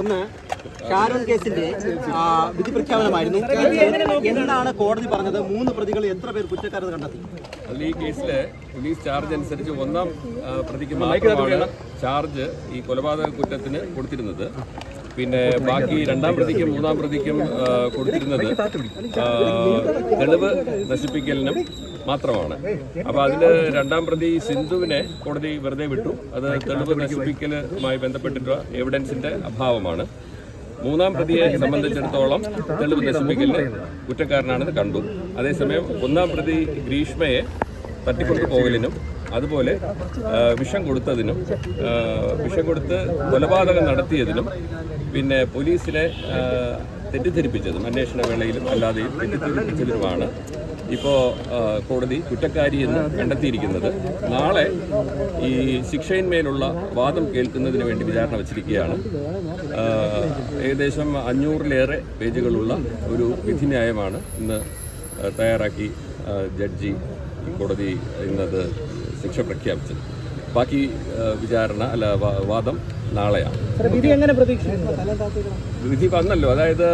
ഒന്ന് ഷാരോൺ കേസിന്റെ വിധി പ്രഖ്യാപനമായിരുന്നു എന്താണ് കോടതി പറഞ്ഞത് മൂന്ന് പ്രതികൾ എത്ര പേർ കുറ്റക്കാരെന്ന് കണ്ടെത്തി അതിൽ ഈ കേസിൽ പോലീസ് ചാർജ് അനുസരിച്ച് ഒന്നാം പ്രതിക്ക് മാത്രമാണ് ചാർജ് ഈ കൊലപാതക കുറ്റത്തിന് കൊടുത്തിരുന്നത്. പിന്നെ ബാക്കി രണ്ടാം പ്രതിക്കും മൂന്നാം പ്രതിക്കും കൊടുത്തിരുന്നത് തെളിവ് നശിപ്പിക്കലിനും മാത്രമാണ്. അപ്പൊ അതിൽ രണ്ടാം പ്രതി സിന്ധുവിനെ കോടതി വെറുതെ വിട്ടു. അത് തെളിവ് നശിപ്പിക്കലുമായി ബന്ധപ്പെട്ടിട്ടുള്ള എവിഡൻസിന്റെ അഭാവമാണ്. മൂന്നാം പ്രതിയെ സംബന്ധിച്ചിടത്തോളം തെളിവ് നശിപ്പിക്കലിന് കുറ്റക്കാരനാണെന്ന് കണ്ടു. അതേസമയം ഒന്നാം പ്രതി ഗ്രീഷ്മയെ തട്ടിക്കൊണ്ടു പോകലിനും അതുപോലെ വിഷം കൊടുത്തതിനും വിഷം കൊടുത്ത് കൊലപാതകം നടത്തിയതിനും പിന്നെ പോലീസിനെ തെറ്റിദ്ധരിപ്പിച്ചതും അന്വേഷണ വേളയിലും അല്ലാതെയും തെറ്റിദ്ധരിപ്പിച്ചതിനുമാണ് ഇപ്പോൾ കോടതി കുറ്റക്കാരി എന്ന് കണ്ടെത്തിയിരിക്കുന്നത്. നാളെ ഈ ശിക്ഷയിന്മേലുള്ള വാദം കേൾക്കുന്നതിന് വേണ്ടി വിചാരണ വച്ചിരിക്കുകയാണ്. ഏകദേശം അഞ്ഞൂറിലേറെ പേജുകളുള്ള ഒരു വിധിന്യായമാണ് ഇന്ന് തയ്യാറാക്കി ജഡ്ജി കോടതി ഇന്നത് ശിക്ഷ പ്രഖ്യാപിച്ചത്. ബാക്കി വിചാരണ അല്ല വാദം നാളെയാണ്. വിധി എങ്ങനെ പ്രതീക്ഷിക്കുന്നു? വിധി വന്നല്ലോ. അതായത്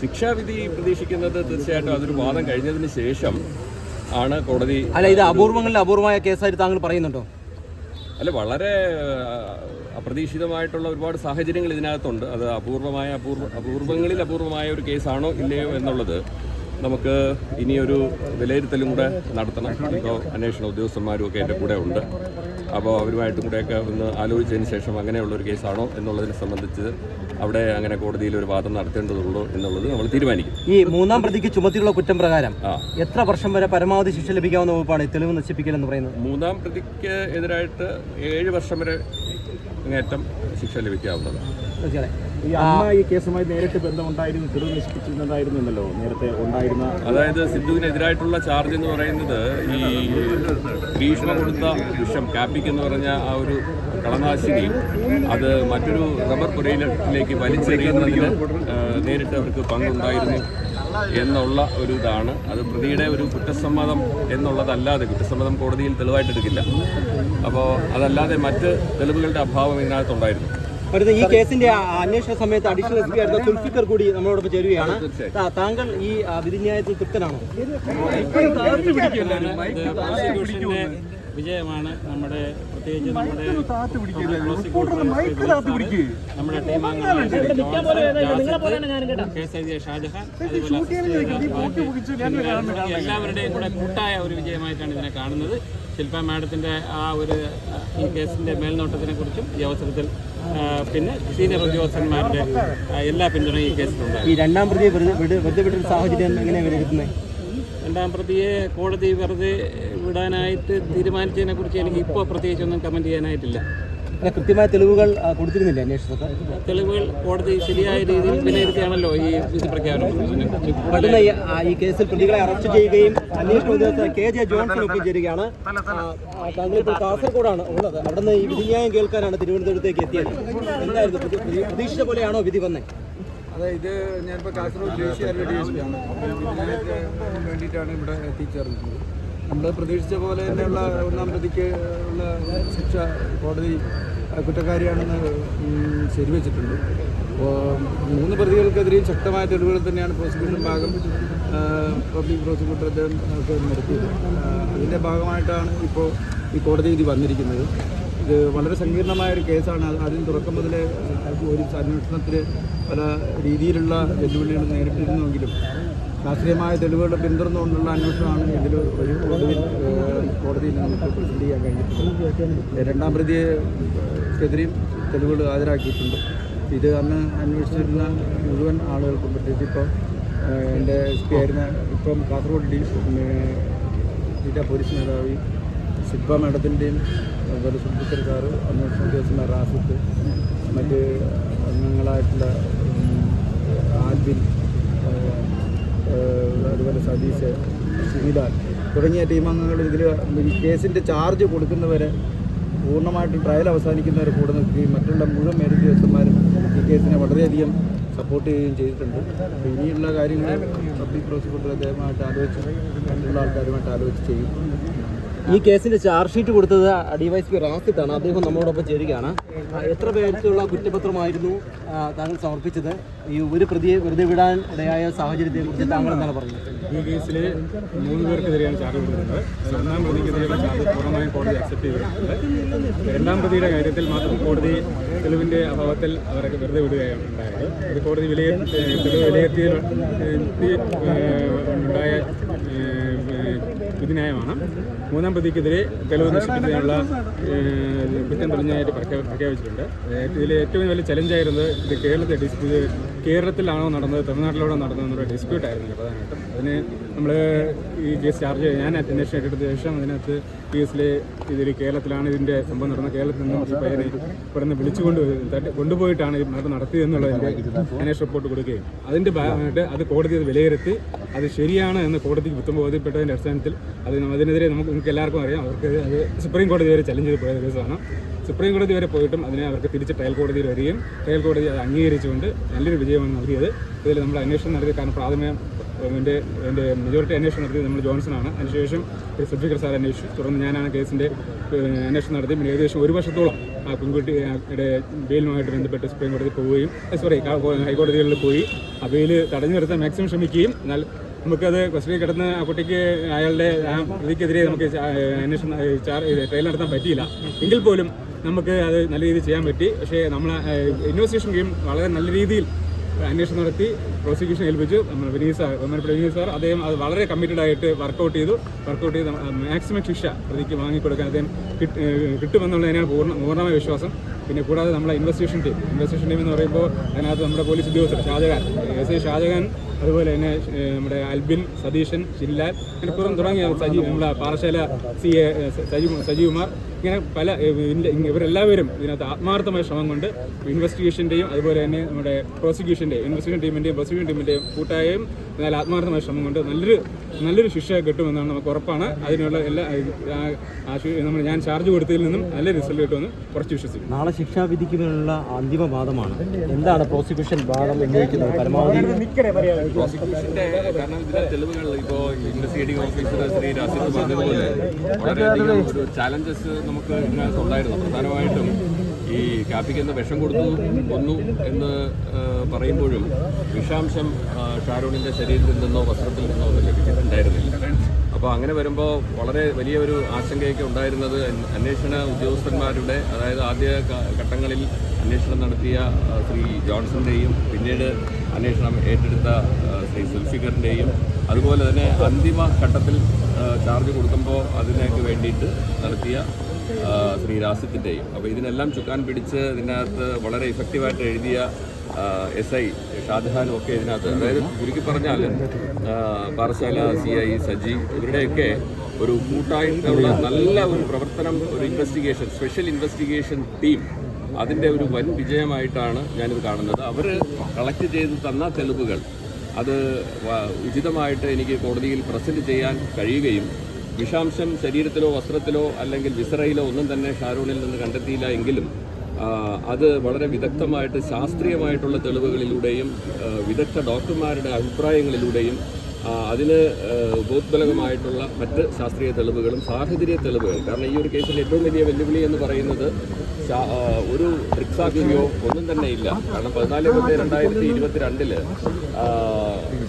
ശിക്ഷാവിധി പ്രതീക്ഷിക്കുന്നത് തീർച്ചയായിട്ടും അതൊരു വാദം കഴിഞ്ഞതിന് ശേഷം ആണ് കോടതി അല്ല ഇത് അപൂർവങ്ങളിൽ അപൂർവമായ കേസായിട്ട് താങ്കൾ പറയുന്നുണ്ടോ? അല്ല വളരെ അപ്രതീക്ഷിതമായിട്ടുള്ള ഒരുപാട് സാഹചര്യങ്ങൾ ഇതിനകത്തുണ്ട്. അത് അപൂർവമായ അപൂർവ അപൂർവങ്ങളിൽ അപൂർവമായ ഒരു കേസാണോ ഇല്ലയോ എന്നുള്ളത് നമുക്ക് ഇനിയൊരു വിലയിരുത്തലും കൂടെ നടത്തണം. ഇപ്പോൾ അന്വേഷണ ഉദ്യോഗസ്ഥന്മാരും ഒക്കെ എന്റെ കൂടെ ഉണ്ട്. അപ്പോൾ അവരുമായിട്ടും കൂടെയൊക്കെ ഒന്ന് ആലോചിച്ചതിന് ശേഷം അങ്ങനെയുള്ള ഒരു കേസാണോ എന്നുള്ളതിനെ സംബന്ധിച്ച് അവിടെ അങ്ങനെ കോടതിയിൽ ഒരു വാദം നടത്തേണ്ടതുള്ളൂ എന്നുള്ളത് നമ്മൾ തീരുമാനിക്കും. ഈ മൂന്നാം പ്രതിക്ക് ചുമത്തിയുള്ള കുറ്റം പ്രകാരം എത്ര വർഷം വരെ പരമാവധി ശിക്ഷ ലഭിക്കാവുന്ന വകുപ്പാണ് തെളിവ് നശിപ്പിക്കൽ എന്ന് പറയുന്നത്? മൂന്നാം പ്രതിക്ക് എതിരായിട്ട് ഏഴ് വർഷം വരെ അങ്ങേറ്റം ശിക്ഷ ലഭിക്കാവുന്നതാണ്. ഈ അമ്മ ഈ കേസുമായി നേരിട്ട് ബന്ധമുണ്ടായിരുന്നു തെളിവ് നശിപ്പിച്ചിരുന്നതായിരുന്നല്ലോ നേരത്തെ ഉണ്ടായിരുന്ന അതായത് സിദ്ധുവിനെതിരായിട്ടുള്ള ചാർജ് എന്ന് പറയുന്നത് ഈ ഭീഷണ കൊടുത്ത വിഷം കാപ്പിക് എന്ന് പറഞ്ഞ ആ ഒരു കളനാശിനി അത് മറ്റൊരു റബ്ബർ പുരയിലേക്ക് വലിച്ചെറിയുന്നതിന് ആ, നേരിട്ട് അവർക്ക് പങ്കുണ്ടായിരുന്നു എന്നുള്ള ഒരു ഇതാണ്. അത് പ്രതിയുടെ ഒരു കുറ്റസമ്മതം എന്നുള്ളതല്ലാതെ കുറ്റസമ്മതം കോടതിയിൽ തെളിവായിട്ടെടുക്കില്ല. അപ്പോൾ അതല്ലാതെ മറ്റ് തെളിവുകളുടെ അഭാവം ഇതിനകത്തുണ്ടായിരുന്നു. വരുന്ന ഈ കേസിന്റെ അന്വേഷണ സമയത്ത് അഡീഷണൽ എസ് പി ആയിരുന്ന സുൽഫിക്കർ കൂടി നമ്മളോടൊപ്പം ചേരുകയാണ്. താങ്കൾ ഈ വിധിന്യായത്തിൽ തൃപ്തനാണോ? വിജയമാണ് നമ്മുടെ പ്രത്യേകിച്ച് നമ്മുടെ ഷാജഹാൻ അതുപോലെ എല്ലാവരുടെയും കൂടെ കൂട്ടായ ഒരു വിജയമായിട്ടാണ് ഇതിനെ കാണുന്നത്. ശില്പ മാഡത്തിന്റെ ആ ഒരു ഈ കേസിന്റെ മേൽനോട്ടത്തിനെ കുറിച്ചും ഈ അവസരത്തിൽ പിന്നെ സീനിയർ ഉദ്യോഗസ്ഥന്മാരുടെ എല്ലാ പിന്തുണയും ഈ കേസിലുണ്ട് ഈ രണ്ടാം പ്രതിയെ വെറുതെ വിട്ടൊരു സാഹചര്യം എങ്ങനെയാണ് വിലയിരുത്തുന്നത് രണ്ടാം പ്രതിയെ കോടതി വെറുതെ വിടാനായിട്ട് തീരുമാനിച്ചതിനെ കുറിച്ച് എനിക്ക് ഇപ്പോൾ പ്രത്യേകിച്ചൊന്നും കമന്റ് ചെയ്യാനായിട്ടില്ല. കൃത്യമായ തെളിവുകൾ കൊടുത്തിരുന്നില്ല അന്വേഷണത്തിൽ? തെളിവുകൾ കോടതി ശരിയായ രീതിയിൽ വിലയിരുത്തിയാണല്ലോ ഈ വിധി പ്രഖ്യാപനം പെട്ടെന്ന് ഈ- കേസിൽ പ്രതികളെ അറസ്റ്റ് ചെയ്യുകയും അന്വേഷണ ഉദ്യോഗസ്ഥർ കെ ജെ ജോൺസൺ ഒപ്പം ചേരുകയാണ് താങ്കൾ ഇപ്പോൾ കാസർഗോഡാണ് ഉള്ളത്. അവിടുന്ന് ഈ വിധിന്യായം കേൾക്കാനാണ് തിരുവനന്തപുരത്തേക്ക് എത്തിയത്. എന്തായിരുന്നു പ്രതി- പ്രതി- പ്രതീക്ഷിച്ച പോലെയാണോ വിധി വന്നത് അതെ ഇത് ഞാനിപ്പോൾ കാസർഗോഡ് ദേശീയ ഡി എസ് പി ആണ്. ഇതിനൊക്കെ വേണ്ടിയിട്ടാണ് ഇവിടെ എത്തിച്ചേർന്നത്. നമ്മൾ പ്രതീക്ഷിച്ച പോലെ തന്നെയുള്ള ഒന്നാം പ്രതിക്ക് ഉള്ള ശിക്ഷ കോടതി കുറ്റക്കാരിയാണെന്ന് ശരിവച്ചിട്ടുണ്ട് അപ്പോൾ മൂന്ന് പ്രതികൾക്കെതിരെയും ശക്തമായ തെളിവുകൾ തന്നെയാണ് പ്രോസിക്യൂഷൻ ഭാഗം പബ്ലിക് പ്രോസിക്യൂട്ടർ അദ്ദേഹം നടത്തിയത്. അതിന്റെ ഭാഗമായിട്ടാണ് ഇപ്പോൾ ഈ കോടതി വിധി വന്നിരിക്കുന്നത്. ഇത് വളരെ സങ്കീർണമായ ഒരു കേസാണ് അതിന് തുടക്കം മുതലേ ഒരു അന്വേഷണത്തിൽ പല രീതിയിലുള്ള വെല്ലുവിളികൾ നേരിട്ടിരുന്നുവെങ്കിലും ശാസ്ത്രീയമായ തെളിവുകളുടെ പിന്തുടർന്നുകൊണ്ടുള്ള അന്വേഷണമാണ് ഇതിൽ ഒരു ഒടുവിൽ കോടതിയിൽ നമുക്ക് പ്രസന്റ് ചെയ്യാൻ കഴിഞ്ഞിട്ടുള്ളത്. രണ്ടാം പ്രതിയെക്കെതിരെയും തെളിവുകൾ ഹാജരാക്കിയിട്ടുണ്ട്. ഇത് അന്ന് അന്വേഷിച്ചിരുന്ന മുഴുവൻ ആളുകൾക്കും പ്രത്യേകിച്ച് ഇപ്പോൾ എന്റെ എസ് പി ആയിരുന്ന ഇപ്പം കാസർഗോഡ് ഡി ജില്ലാ പോലീസ് മേധാവി സിബ്ബ മാഡത്തിന്റെയും അതുപോലെ സുബ്ബിക്കർ സാറ് അന്വേഷണ ഉദ്യോഗസ്ഥന്മാർ റാസിത്ത് മറ്റ് അംഗങ്ങളായിട്ടുള്ള ആൽബിൻ അതുപോലെ സതീഷ് സുനിലാൽ തുടങ്ങിയ ടീം അംഗങ്ങൾ ഇതിൽ കേസിന്റെ ചാർജ് കൊടുക്കുന്നവരെ പൂർണമായിട്ടും ട്രയൽ അവസാനിക്കുന്നവരെ കൂടെ നിൽക്കുകയും മറ്റുള്ള മുഴുവൻ മേലുദ്യോഗസ്ഥന്മാരും ഈ കേസിനെ വളരെയധികം സപ്പോർട്ട് ചെയ്യുകയും ചെയ്തിട്ടുണ്ട്. അപ്പോൾ ഇനിയുള്ള കാര്യങ്ങൾ പബ്ലിക് പ്രോസിക്യൂട്ടർ അദ്ദേഹമായിട്ട് ആലോചിച്ച് മറ്റുള്ള ആൾക്കാരുമായിട്ട് ആലോചിച്ച് ചെയ്യും. ഈ കേസിന്റെ ചാർജ് ഷീറ്റ് കൊടുത്തത് ഡിവൈഎസ്പി റാസിത്താണ് അദ്ദേഹം നമ്മളോടൊപ്പം ചേരുകയാണ്. എത്ര പേർക്കുള്ള കുറ്റപത്രമായിരുന്നു താങ്കൾ സമർപ്പിച്ചത്? ഈ ഒരു പ്രതിയെ വെറുതെ വിടാൻ ഇടയായ സാഹചര്യത്തെ കുറിച്ച് താങ്കൾ എന്താണ് പറഞ്ഞത് ഈ കേസിൽ മൂന്ന് പേർക്കെതിരെയാണ് ചാർജ് കൊടുക്കുന്നത് ഒന്നാം പ്രതിക്കെതിരെയുള്ള ചാർജ് പൂർണമായും കോടതി അക്സെപ്റ്റ് ചെയ്തിട്ടുണ്ട്. രണ്ടാം പ്രതിയുടെ കാര്യത്തിൽ മാത്രം കോടതി തെളിവിന്റെ അഭാവത്തിൽ അവരൊക്കെ വെറുതെ വിടുകയാണ് ഉണ്ടായത് കോടതി വിലയിരുത്തി തെളിവ് ഉണ്ടായ വിധിന്യായമാണ്. മൂന്നാം പ്രതിക്കെതിരെ തെളിവ് നശിപ്പിക്കുന്നതിനുള്ള ഏഹ്, കുറ്റം തെളിഞ്ഞായിട്ട് പ്രഖ്യാ- പ്രഖ്യാപിച്ചിട്ടുണ്ട്. ഇതിൽ ഏറ്റവും വലിയ ചലഞ്ചായിരുന്നത് ഇത് കേരളത്തെ ഡിസ് ഇത് കേരളത്തിലാണോ നടന്നത് തമിഴ്നാട്ടിലാണോ നടന്നതെന്നുള്ള ഡിസ്പ്യൂട്ട് ആയിരുന്നു പ്രധാനമായിട്ടും. അതിന് നമ്മൾ ഈ കേസ് ചാർജ് ഞാൻ അന്വേഷണം ഏറ്റെടുത്ത ശേഷം അതിനകത്ത് കേസിൽ ഇതിൽ കേരളത്തിലാണ് ഇതിന്റെ സംഭവം നടന്നത് കേരളത്തിൽ നിന്നും പയ്യനെ ഇവിടെ നിന്ന് വിളിച്ചുകൊണ്ട് കൊണ്ടുപോയിട്ടാണ് ഇത് നടത്തിയതെന്നുള്ളതിന്റെ അന്വേഷണ റിപ്പോർട്ട് കൊടുക്കുകയും. അതിന്റെ ഭാഗമായിട്ട് അത് കോടതി വിലയിരുത്തി അത് ശരിയാണ് എന്ന് കോടതിക്ക് ഉത്തം ബോധ്യപ്പെട്ടതിന്റെ അടിസ്ഥാനത്തിൽ അത് അതിനെതിരെ നമുക്ക് നിങ്ങൾക്ക് എല്ലാവർക്കും അറിയാം. അവർക്ക് അത് സുപ്രീം കോടതി വരെ ചലഞ്ച് ചെയ്ത് പോയ കേസാണ് സുപ്രീം കോടതി വരെ പോയിട്ടും അതിനെ അവർക്ക് തിരിച്ച് ട്രയൽ കോടതിയിൽ വരികയും ട്രയൽ കോടതി അത് അംഗീകരിച്ചുകൊണ്ട് നല്ലൊരു വിജയമാണ് നൽകിയത്. ഇതിൽ നമ്മൾ അന്വേഷണം നടത്തിയ കാരണം പ്രാഥമിക എന്റെ എന്റെ മെജോറിറ്റി അന്വേഷണം നടത്തിയത് നമ്മൾ ജോൺസണാണ്. അതിനുശേഷം ഒരു സുൽഫിക്കർ സാർ അന്വേഷിച്ചു. തുടർന്ന് ഞാനാണ് കേസിന്റെ അന്വേഷണം നടത്തി പിന്നെ ഏകദേശം ഒരു വർഷത്തോളം ആ പെൺകുട്ടിയുടെ ബെയിലുമായിട്ട് ബന്ധപ്പെട്ട് സുപ്രീം കോടതി പോവുകയും സോറി ഹൈക്കോടതികളിൽ പോയി. ആ ബെയിൽ തടഞ്ഞു നിർത്താൻ മാക്സിമം ശ്രമിക്കുകയും എന്നാൽ നമുക്കത് കസ്റ്റഡിയിൽ കിടന്ന് ആ കുട്ടിക്ക് അയാളുടെ ആ പ്രതിക്കെതിരെ നമുക്ക് അന്വേഷണം ചാർജ് ട്രയൽ നടത്താൻ പറ്റിയില്ല. എങ്കിൽ പോലും നമുക്ക് അത് നല്ല രീതിയിൽ ചെയ്യാൻ പറ്റി. പക്ഷേ നമ്മൾ ഇൻവെസ്റ്റിഗേഷൻ ഗെയിം വളരെ നല്ല രീതിയിൽ അന്വേഷണം നടത്തി പ്രോസിക്യൂഷൻ ഏൽപ്പിച്ചു. നമ്മൾ വിനീത് സാർ ബഹുമാനപ്പെട്ട വിനീത് സാർ അദ്ദേഹം അത് വളരെ കമ്മിറ്റഡ് ആയിട്ട് വർക്കൗട്ട് ചെയ്തു. വർക്കൗട്ട് ചെയ്ത് മാക്സിമം ശിക്ഷ പ്രതിക്ക് വാങ്ങിക്കൊടുക്കാൻ അദ്ദേഹം കിട്ടുമെന്നുള്ളതിനാണ് പൂർണ പൂർണമായ വിശ്വാസം. പിന്നെ കൂടാതെ നമ്മളെ ഇൻവെസ്റ്റിഗേഷൻ ടീം ഇൻവെസ്റ്റിഗേഷൻ ടീം എന്ന് പറയുമ്പോൾ അതിനകത്ത് നമ്മുടെ പോലീസ് ഉദ്യോഗസ്ഥർ ഷാജഹാൻ എസ് ഐ ഷാജഹാൻ അതുപോലെ തന്നെ നമ്മുടെ അൽബിൻ സതീശൻ ഷില്ലാൽ പിന്നെ പുറം തുടങ്ങിയ സജീവ് നമ്മുടെ പാറശാല സി എ സജീവ് സജീവ്കുമാർ ഇങ്ങനെ പല ഇവരെല്ലാവരും ഇതിനകത്ത് ആത്മാർത്ഥമായ ശ്രമം കൊണ്ട് ഇൻവെസ്റ്റിഗേഷന്റെയും അതുപോലെ തന്നെ നമ്മുടെ പ്രോസിക്യൂഷന്റെയും ഇൻവെസ്റ്റിഗേഷൻ ടീമിന്റെയും പ്രോസിക്യൂഷൻ ടീമിന്റെയും കൂട്ടായും എന്നാൽ ആത്മാർത്ഥമായ ശ്രമം കൊണ്ട് നല്ലൊരു നല്ലൊരു ശിക്ഷ കിട്ടുമെന്നാണ് നമുക്ക് ഉറപ്പാണ്. അതിനുള്ള എല്ലാ നമ്മൾ ഞാൻ ചാർജ് കൊടുത്തതിൽ നിന്നും നല്ല റിസൾട്ട് കിട്ടുമെന്ന് കുറച്ച് വിശ്വസിക്കും നാളെ ശിക്ഷാവിധിക്കുള്ള അന്തിമ വാദമാണ്. എന്താണ് പ്രോസിക്യൂഷൻ വാദം ഉന്നയിക്കുന്നത് പരമാവധി പ്രോസിക്യൂഷന്റെ കാരണം ഇതിലെ തെളിവുകൾ ഇപ്പോൾ ഇൻവെസ്റ്റിഗേറ്റിംഗ് ഓഫീസർ ശ്രീ രാസിദ് പറഞ്ഞതുപോലെ വളരെയധികം ഒരു ചാലഞ്ചസ് നമുക്ക് ഇതിനകത്ത് ഉണ്ടായിരുന്നു പ്രധാനമായിട്ടും ഈ കാപ്പിക്ക് എന്ന് വിഷം കൊടുത്തു കൊന്നു എന്ന് പറയുമ്പോഴും വിഷാംശം ഷാരൂണിന്റെ ശരീരത്തിൽ നിന്നോ വസ്ത്രത്തിൽ നിന്നോ ഒന്നും ലഭിച്ചിട്ടുണ്ടായിരുന്നില്ല. അപ്പോൾ അങ്ങനെ വരുമ്പോൾ വളരെ വലിയൊരു ആശങ്കയൊക്കെ ഉണ്ടായിരുന്നത് അന്വേഷണ ഉദ്യോഗസ്ഥന്മാരുടെ അതായത് ആദ്യ ഘട്ടങ്ങളിൽ അന്വേഷണം നടത്തിയ ശ്രീ ജോൺസന്റെയും പിന്നീട് അന്വേഷണം ഏറ്റെടുത്ത ശ്രീ സുൽഫിക്കറിന്റെയും അതുപോലെ തന്നെ അന്തിമ ഘട്ടത്തിൽ ചാർജ് കൊടുക്കുമ്പോൾ അതിനൊക്കെ വേണ്ടിയിട്ട് നടത്തിയ ശ്രീ അപ്പോൾ ഇതിനെല്ലാം ചുക്കാൻ പിടിച്ച് ഇതിനകത്ത് വളരെ ഇഫക്റ്റീവായിട്ട് എഴുതിയ എസ് ഐ ഷാജഹാനും ഒക്കെ ഇതിനകത്ത്. അതായത് ചുരുക്കി പറഞ്ഞാൽ പാറശാല സി ഐ സജി ഇവരുടെയൊക്കെ ഒരു കൂട്ടായിട്ടുള്ള നല്ല ഒരു പ്രവർത്തനം ഒരു ഇൻവെസ്റ്റിഗേഷൻ സ്പെഷ്യൽ ഇൻവെസ്റ്റിഗേഷൻ ടീം അതിന്റെ ഒരു വൻ വിജയമായിട്ടാണ് ഞാനിത് കാണുന്നത്. അവർ കളക്ട് ചെയ്ത് തന്ന തെളിവുകൾ അത് ഉചിതമായിട്ട് എനിക്ക് കോടതിയിൽ പ്രസന്റ് ചെയ്യാൻ കഴിയുകയും വിഷാംശം ശരീരത്തിലോ വസ്ത്രത്തിലോ അല്ലെങ്കിൽ വിസറയിലോ ഒന്നും തന്നെ ഷാരൂണിൽ നിന്ന് കണ്ടെത്തിയില്ല എങ്കിലും അത് വളരെ വിദഗ്ധമായിട്ട് ശാസ്ത്രീയമായിട്ടുള്ള തെളിവുകളിലൂടെയും വിദഗ്ധ ഡോക്ടർമാരുടെ അഭിപ്രായങ്ങളിലൂടെയും അതിന് ബോധബലകമായിട്ടുള്ള മറ്റ് ശാസ്ത്രീയ തെളിവുകളും സാഹചര്യ തെളിവുകൾ കാരണം ഈ ഒരു കേസിൽ ഏറ്റവും വലിയ വെല്ലുവിളി എന്ന് പറയുന്നത് ഒരു ദൃക്സാക്ഷിയോ ഒന്നും തന്നെ ഇല്ല. കാരണം പതിനാല് പത്ത് രണ്ടായിരത്തി ഇരുപത്തിരണ്ടിൽ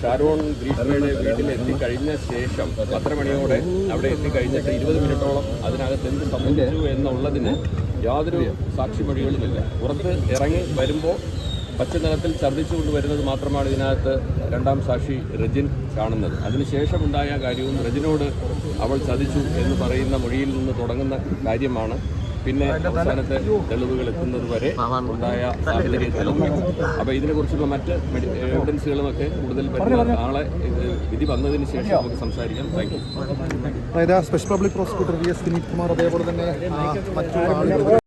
ഷാരോൺ ഗ്രീഷ്മയുടെ വീട്ടിൽ എത്തിക്കഴിഞ്ഞ ശേഷം പത്തര മണിയോടെ അവിടെ എത്തിക്കഴിഞ്ഞിട്ട് ഇരുപത് മിനിറ്റോളം അതിനകത്ത് എന്ത് സംഭവിച്ചു എന്നുള്ളതിന് യാതൊരു സാക്ഷിമൊഴികളുമില്ല പുറത്ത് ഇറങ്ങി വരുമ്പോൾ പച്ചനിറത്തിൽ ഛർദ്ദിച്ചുകൊണ്ട് വരുന്നത് മാത്രമാണ് ഇതിനകത്ത് രണ്ടാം സാക്ഷി റജിൻ കാണുന്നത്. അതിനുശേഷം ഉണ്ടായ കാര്യവും റജിനോട് അവൾ ചതിച്ചു എന്ന് പറയുന്ന മൊഴിയിൽ നിന്ന് തുടങ്ങുന്ന കാര്യമാണ്. പിന്നെ അവസാനത്തെ തെളിവുകൾ എത്തുന്നത് വരെ ഉണ്ടായ സാഹചര്യത്തിലും അപ്പോൾ ഇതിനെക്കുറിച്ചുള്ള മറ്റ് എവിഡൻസുകളും ഒക്കെ കൂടുതൽ പറ്റുന്ന നാളെ ഇത് വിധി വന്നതിന് ശേഷം നമുക്ക് സംസാരിക്കാം. Thank you special public prosecutor V S Vineeth Kumar അതേപോലെ തന്നെ മറ്റു